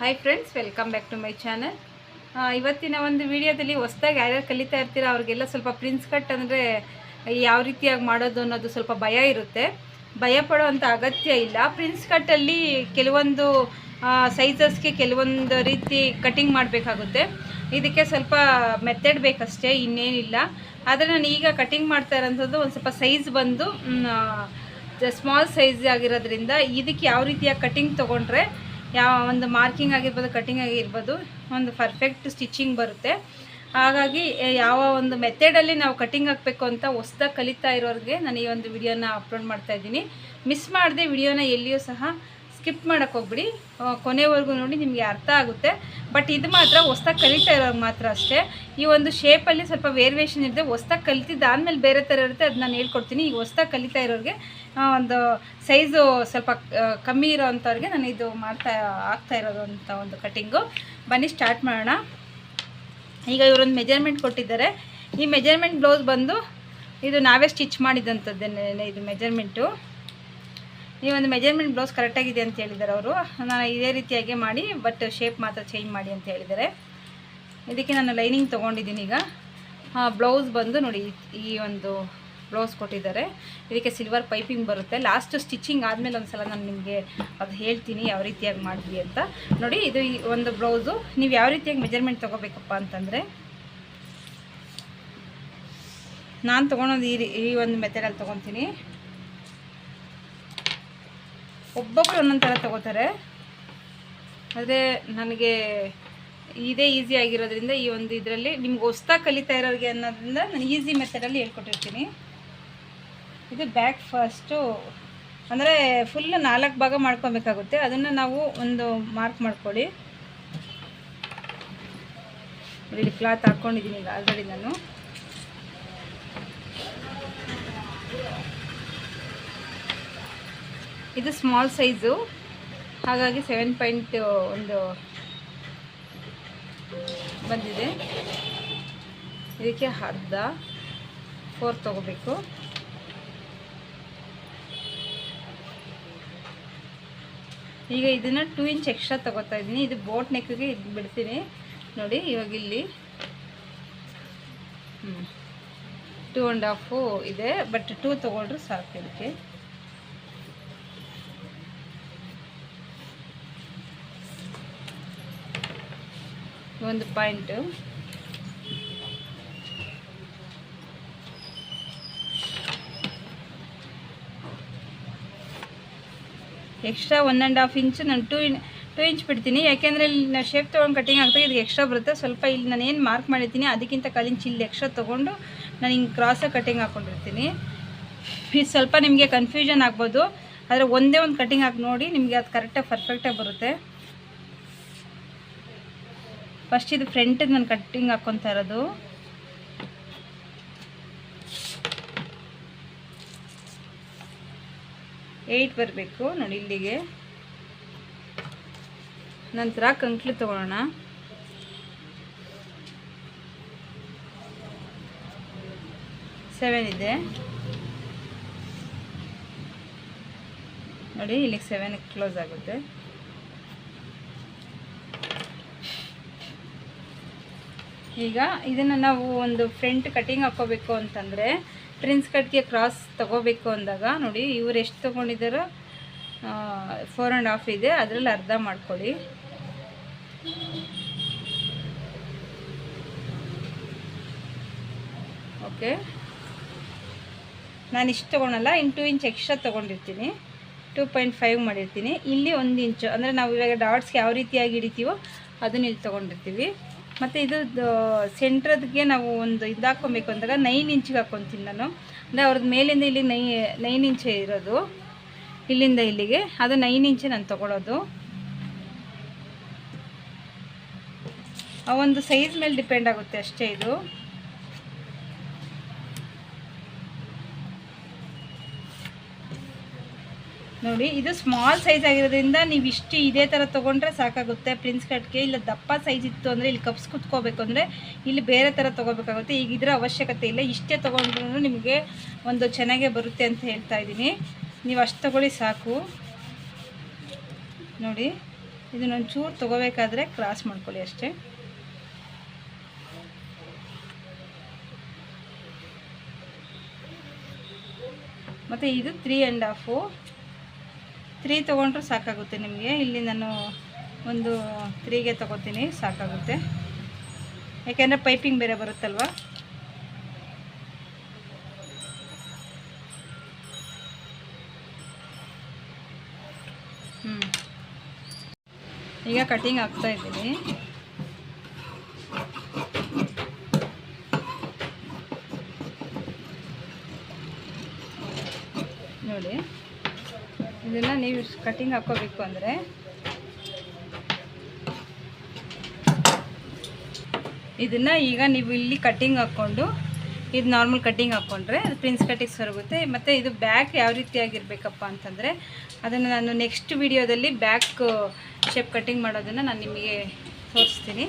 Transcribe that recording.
Hi friends welcome back to my channel ಇವತ್ತಿನ ಒಂದು ವಿಡಿಯೋದಲ್ಲಿ ಹೊಸ್ದಾಗಿ ಯಾರ್ಯಾರು ಕಲಿತಾ ಇರ್ತೀರ, ಅವ್ರಿಗೆಲ್ಲ ಸ್ವಲ್ಪ ಪ್ರಿನ್ಸ್ ಕಟ್ ಅಂದರೆ ಯಾವ ರೀತಿಯಾಗಿ ಮಾಡೋದು ಅನ್ನೋದು ಸ್ವಲ್ಪ ಭಯ ಇರುತ್ತೆ. ಭಯ ಪಡೋವಂಥ ಅಗತ್ಯ ಇಲ್ಲ. ಪ್ರಿನ್ಸ್ ಕಟ್ಟಲ್ಲಿ ಕೆಲವೊಂದು ಸೈಜಸ್ಗೆ ಕೆಲವೊಂದು ರೀತಿ ಕಟಿಂಗ್ ಮಾಡಬೇಕಾಗುತ್ತೆ. ಇದಕ್ಕೆ ಸ್ವಲ್ಪ ಮೆಥಡ್ ಬೇಕಷ್ಟೇ, ಇನ್ನೇನಿಲ್ಲ. ಆದರೆ ನಾನು ಈಗ ಕಟಿಂಗ್ ಮಾಡ್ತಾ ಇರೋಂಥದ್ದು ಒಂದು ಸ್ವಲ್ಪ ಸೈಜ್ ಬಂದು ಸ್ಮಾಲ್ ಸೈಜ್ ಆಗಿರೋದ್ರಿಂದ ಇದಕ್ಕೆ ಯಾವ ರೀತಿಯ ಕಟಿಂಗ್ ತೊಗೊಂಡ್ರೆ ಯಾವ ಒಂದು ಮಾರ್ಕಿಂಗ್ ಆಗಿರ್ಬೋದು ಕಟ್ಟಿಂಗ್ ಆಗಿರ್ಬೋದು, ಒಂದು ಪರ್ಫೆಕ್ಟ್ ಸ್ಟಿಚಿಂಗ್ ಬರುತ್ತೆ. ಹಾಗಾಗಿ ಯಾವ ಒಂದು ಮೆಥಡಲ್ಲಿ ನಾವು ಕಟ್ಟಿಂಗ್ ಹಾಕಬೇಕು ಅಂತ ಹೊಸ್ದಾಗಿ ಕಲಿತಾ ಇರೋರಿಗೆ ನಾನು ಈ ಒಂದು ವಿಡಿಯೋನ ಅಪ್ಲೋಡ್ ಮಾಡ್ತಾ ಇದ್ದೀನಿ. ಮಿಸ್ ಮಾಡದೆ ವಿಡಿಯೋನ ಎಲ್ಲಿಯೂ ಸಹ ಸ್ಕಿಪ್ ಮಾಡೋಕ್ಕೆ ಹೋಗ್ಬಿಡಿ. ಕೊನೆವರೆಗೂ ನೋಡಿ ನಿಮಗೆ ಅರ್ಥ ಆಗುತ್ತೆ. ಬಟ್ ಇದು ಮಾತ್ರ ಹೊಸ್ದಾಗಿ ಕಲಿತಾ ಇರೋ ಮಾತ್ರ ಅಷ್ಟೇ. ಈ ಒಂದು ಶೇಪಲ್ಲಿ ಸ್ವಲ್ಪ ವೇರಿಯೇಷನ್ ಇರುತ್ತೆ ಹೊಸ್ದಾಗಿ ಕಲಿತಿದ್ದಾದ್ಮೇಲೆ ಬೇರೆ ಥರ ಇರುತ್ತೆ, ಅದು ನಾನು ಹೇಳ್ಕೊಡ್ತೀನಿ. ಈಗ ಹೊಸ್ದಾಗಿ ಕಲಿತಾ ಇರೋರಿಗೆ ಒಂದು ಸೈಜು ಸ್ವಲ್ಪ ಕಮ್ಮಿ ಇರೋವಂಥವ್ರಿಗೆ ನಾನು ಇದು ಮಾಡ್ತಾ ಆಗ್ತಾ ಇರೋದು ಒಂದು ಕಟಿಂಗು ಬನ್ನಿ ಸ್ಟಾರ್ಟ್ ಮಾಡೋಣ. ಈಗ ಇವರೊಂದು ಮೆಜರ್ಮೆಂಟ್ ಕೊಟ್ಟಿದ್ದಾರೆ. ಈ ಮೆಜರ್ಮೆಂಟ್ ಬ್ಲೌಸ್ ಬಂದು ಇದು ನಾವೇ ಸ್ಟಿಚ್ ಮಾಡಿದಂಥದ್ದೇನೆ ಇದು ಮೆಜರ್ಮೆಂಟು ಈ ಒಂದು ಮೆಜರ್ಮೆಂಟ್ ಬ್ಲೌಸ್ ಕರೆಕ್ಟಾಗಿದೆ ಅಂತ ಹೇಳಿದ್ದಾರೆ ಅವರು. ನಾನು ಇದೇ ರೀತಿಯಾಗಿ ಮಾಡಿ ಬಟ್ ಶೇಪ್ ಮಾತ್ರ ಚೇಂಜ್ ಮಾಡಿ ಅಂತ ಹೇಳಿದ್ದಾರೆ. ಇದಕ್ಕೆ ನಾನು ಲೈನಿಂಗ್ ತೊಗೊಂಡಿದ್ದೀನಿ ಈಗ. ಬ್ಲೌಸ್ ಬಂದು ನೋಡಿ, ಈ ಒಂದು ಬ್ಲೌಸ್ ಕೊಟ್ಟಿದ್ದಾರೆ. ಇದಕ್ಕೆ ಸಿಲ್ವರ್ ಪೈಪಿಂಗ್ ಬರುತ್ತೆ. ಲಾಸ್ಟ್ ಸ್ಟಿಚಿಂಗ್ ಆದಮೇಲೆ ಒಂದು ಸಲ ನಾನು ನಿಮಗೆ ಅದು ಹೇಳ್ತೀನಿ, ಯಾವ ರೀತಿಯಾಗಿ ಮಾಡಿದ್ವಿ ಅಂತ. ನೋಡಿ, ಇದು ಈ ಒಂದು ಬ್ಲೌಸು ನೀವು ಯಾವ ರೀತಿಯಾಗಿ ಮೆಜರ್ಮೆಂಟ್ ತೊಗೋಬೇಕಪ್ಪ ಅಂತಂದರೆ, ನಾನು ತೊಗೊಳೋದು ಈ ಈ ಒಂದು ಮೆಥಡಲ್ಲಿ ತೊಗೊತೀನಿ. ಒಬ್ಬೊಬ್ರು ಒಂದೊಂದು ಥರ ತೊಗೋತಾರೆ. ಆದರೆ ನನಗೆ ಇದೇ ಈಸಿ ಆಗಿರೋದ್ರಿಂದ ಈ ಒಂದು ಇದರಲ್ಲಿ ನಿಮ್ಗೆ ಹೊಸ್ದಾಗಿ ಕಲಿತಾ ಇರೋರಿಗೆ ಅನ್ನೋದ್ರಿಂದ ನಾನು ಈಸಿ ಮೆಥಡಲ್ಲಿ ಹೇಳ್ಕೊಟ್ಟಿರ್ತೀನಿ. ಇದು ಬ್ಯಾಕ್ ಫಸ್ಟು ಅಂದರೆ ಫುಲ್ ನಾಲ್ಕು ಭಾಗ ಮಾಡ್ಕೊಬೇಕಾಗುತ್ತೆ. ಅದನ್ನು ನಾವು ಒಂದು ಮಾರ್ಕ್ ಮಾಡ್ಕೊಳ್ಳಿ. ಇಲ್ಲಿ ಕ್ಲಾತ್ ಹಾಕ್ಕೊಂಡಿದ್ದೀನಿ ಈಗ ಆಲ್ರೆಡಿ ನಾನು. ಇದು ಸ್ಮಾಲ್ ಸೈಜು ಹಾಗಾಗಿ ಸೆವೆನ್ ಪಾಯಿಂಟ್ ಒಂದು ಬಂದಿದೆ. ಇದಕ್ಕೆ ಅರ್ಧ ಫೋರ್ ತಗೋಬೇಕು. ಈಗ ಇದನ್ನು ಟೂ ಇಂಚ್ ಎಕ್ಸ್ಟ್ರಾ ತಗೋತಾ ಇದ್ದೀನಿ. ಇದು ಬೋಟ್ ನೆಕ್ಗೆ ಇದು ಬಿಡ್ತೀನಿ. ನೋಡಿ, ಇವಾಗ ಇಲ್ಲಿ. ಟೂ ಆ್ಯಂಡ್ ಹಾಫು ಇದೆ ಬಟ್ ಟೂ ತೊಗೊಂಡ್ರೆ ಸಾಕು ಇದಕ್ಕೆ. ಒಂದು point. Extra one and half inch ನಾನು ಟೂ ಇನ್ ಟೂ ಇಂಚ್ ಬಿಡ್ತೀನಿ. ಯಾಕೆಂದರೆ ಇಲ್ಲಿ ನಾವು ಶೇಪ್ ತೊಗೊಂಡು ಕಟಿಂಗ್ ಆಗ್ತದೆ ಇದಕ್ಕೆ ಎಕ್ಸ್ಟ್ರಾ ಬರುತ್ತೆ. ಸ್ವಲ್ಪ ಇಲ್ಲಿ ನಾನು ಏನು ಮಾರ್ಕ್ ಮಾಡಿರ್ತೀನಿ, ಅದಕ್ಕಿಂತ ಕಾಲು ಇಂಚ್ ಇಲ್ಲಿ ಎಕ್ಸ್ಟ್ರಾ ತೊಗೊಂಡು ನಾನು ಹಿಂಗೆ ಕ್ರಾಸಾಗಿ ಕಟಿಂಗ್ ಹಾಕ್ಕೊಂಡಿರ್ತೀನಿ ಇದು ಸ್ವಲ್ಪ ನಿಮಗೆ ಕನ್ಫ್ಯೂಷನ್ ಆಗ್ಬೋದು. ಆದರೆ ಒಂದೇ ಒಂದು ಕಟಿಂಗ್ ಹಾಕಿ ನೋಡಿ, ನಿಮಗೆ ಅದು ಕರೆಕ್ಟಾಗಿ ಪರ್ಫೆಕ್ಟಾಗಿ ಬರುತ್ತೆ. ಫಸ್ಟ್ ಇದು ಫ್ರಂಟ್ ನಾನು ಕಟ್ಟಿಂಗ್ ಹಾಕ್ಕೊತಾ ಇರೋದು. ಏಯ್ಟ್ ಬರಬೇಕು ನೋಡಿ ಇಲ್ಲಿಗೆ. ನಂತರ ಕಂಕ್ಳು ತಗೊಳ್ಳೋಣ. ಸೆವೆನ್ ಇದೆ. ನೋಡಿ ಇಲ್ಲಿಗೆ ಸೆವೆನ್ ಕ್ಲೋಸ್ ಆಗುತ್ತೆ. ಈಗ ಇದನ್ನು ನಾವು ಒಂದು ಫ್ರಂಟ್ ಕಟಿಂಗ್ ಹಾಕ್ಕೋಬೇಕು ಅಂತಂದರೆ ಪ್ರಿನ್ಸ್ ಕಟ್ಗೆ ಕ್ರಾಸ್ ತಗೋಬೇಕು ಅಂದಾಗ, ನೋಡಿ ಇವ್ರು ಎಷ್ಟು ತೊಗೊಂಡಿದ್ದಾರೋ ಫೋರ್ ಆ್ಯಂಡ್ ಹಾಫ್ ಇದೆ. ಅದರಲ್ಲಿ ಅರ್ಧ ಮಾಡ್ಕೊಳ್ಳಿ. ಓಕೆ. ನಾನು ಇಷ್ಟು ತೊಗೊಳಲ್ಲ ಇನ್ನು ಟೂ ಇಂಚ್ ಎಕ್ಸ್ಟ್ರಾ ತೊಗೊಂಡಿರ್ತೀನಿ. ಟೂ ಪಾಯಿಂಟ್ ಫೈವ್ ಮಾಡಿರ್ತೀನಿ. ಇಲ್ಲಿ ಒಂದು ಇಂಚು, ಅಂದರೆ ನಾವು ಇವಾಗ ಡಾಟ್ಸ್ಗೆ ಯಾವ ರೀತಿಯಾಗಿ ಹಿಡಿತೀವೋ ಅದನ್ನ ಇಲ್ಲಿ ತೊಗೊಂಡಿರ್ತೀವಿ. ಮತ್ತು ಇದು ಸೆಂಟ್ರದ್ಗೆ ನಾವು ಒಂದು ಇದು ಹಾಕ್ಕೊಬೇಕು ಅಂದಾಗ ನೈನ್ ಇಂಚಿಗೆ ಹಾಕ್ಕೊತೀನಿ ನಾನು. ಅಂದರೆ ಅವ್ರದ್ದು ಮೇಲಿಂದ ಇಲ್ಲಿ ನೈ, ನೈನ್ ಇಂಚೆ ಇರೋದು. ಇಲ್ಲಿಂದ ಇಲ್ಲಿಗೆ. ಅದು ನೈನ್ ಇಂಚೆ ನಾನು ತೊಗೊಳೋದು. ಆ, ಒಂದು ಸೈಜ್ ಮೇಲೆ ಡಿಪೆಂಡ್ ಆಗುತ್ತೆ ಅಷ್ಟೇ ಇದು. ನೋಡಿ, ಇದು ಸ್ಮಾಲ್ ಸೈಜ್ ಆಗಿರೋದ್ರಿಂದ ನೀವು ಇಷ್ಟು ಇದೇ ಥರ ತೊಗೊಂಡ್ರೆ ಸಾಕಾಗುತ್ತೆ. ಪ್ರಿನ್ಸ್ ಕಟ್ಗೆ ಇಲ್ಲ ದಪ್ಪ ಸೈಜ್ ಇತ್ತು ಅಂದರೆ ಇಲ್ಲಿ ಕಪ್ಸ್ ಕುತ್ಕೋಬೇಕು ಅಂದರೆ ಇಲ್ಲಿ ಬೇರೆ ಥರ ತೊಗೋಬೇಕಾಗುತ್ತೆ. ಈಗ ಇದರ ಅವಶ್ಯಕತೆ ಇಲ್ಲ. ಇಷ್ಟೇ ತೊಗೊಂಡ್ರೂ ನಿಮಗೆ ಒಂದು ಚೆನ್ನಾಗೇ ಬರುತ್ತೆ ಅಂತ ಹೇಳ್ತಾ ಇದ್ದೀನಿ. ನೀವು ಅಷ್ಟು ತಗೊಳ್ಳಿ ಸಾಕು. ನೋಡಿ ಇದನ್ನೊಂಚೂರು ತೊಗೋಬೇಕಾದ್ರೆ ಕ್ರಾಸ್ ಮಾಡ್ಕೊಳ್ಳಿ ಅಷ್ಟೇ. ಮತ್ತು ಇದು ತ್ರೀ ಆ್ಯಂಡ್ ಹಾಫು ತ್ರೀ ತೊಗೊಂಡ್ರೆ ಸಾಕಾಗುತ್ತೆ ನಿಮಗೆ. ಇಲ್ಲಿ ನಾನು ಒಂದು ತ್ರೀಗೆ ತೊಗೋತೀನಿ, ಸಾಕಾಗುತ್ತೆ. ಯಾಕೆಂದರೆ ಪೈಪಿಂಗ್ ಬೇರೆ ಬರುತ್ತಲ್ವ? ಹ್ಞೂ ಈಗ ಕಟಿಂಗ್ ಆಗ್ತಾ ಇದ್ದೀನಿ ನೋಡಿ ಇದನ್ನು ನೀವು ಕಟ್ಟಿಂಗ್ ಹಾಕ್ಕೋಬೇಕು ಅಂದರೆ. ಇದನ್ನು ಈಗ ನೀವು ಇಲ್ಲಿ ಕಟ್ಟಿಂಗ್ ಹಾಕ್ಕೊಂಡು, ಇದು ನಾರ್ಮಲ್ ಕಟ್ಟಿಂಗ್ ಹಾಕ್ಕೊಂಡ್ರೆ ಅದು ಪ್ರಿನ್ಸ್ ಕಟ್ಟಿಂಗ್ ಸರಗುತ್ತೆ. ಮತ್ತು ಇದು ಬ್ಯಾಕ್ ಯಾವ ರೀತಿಯಾಗಿರಬೇಕಪ್ಪ ಅಂತಂದರೆ, ಅದನ್ನು ನಾನು ನೆಕ್ಸ್ಟ್ ವಿಡಿಯೋದಲ್ಲಿ ಬ್ಯಾಕ್ ಶೇಪ್ ಕಟ್ಟಿಂಗ್ ಮಾಡೋದನ್ನು ನಾನು ನಿಮಗೆ ತೋರಿಸ್ತೀನಿ.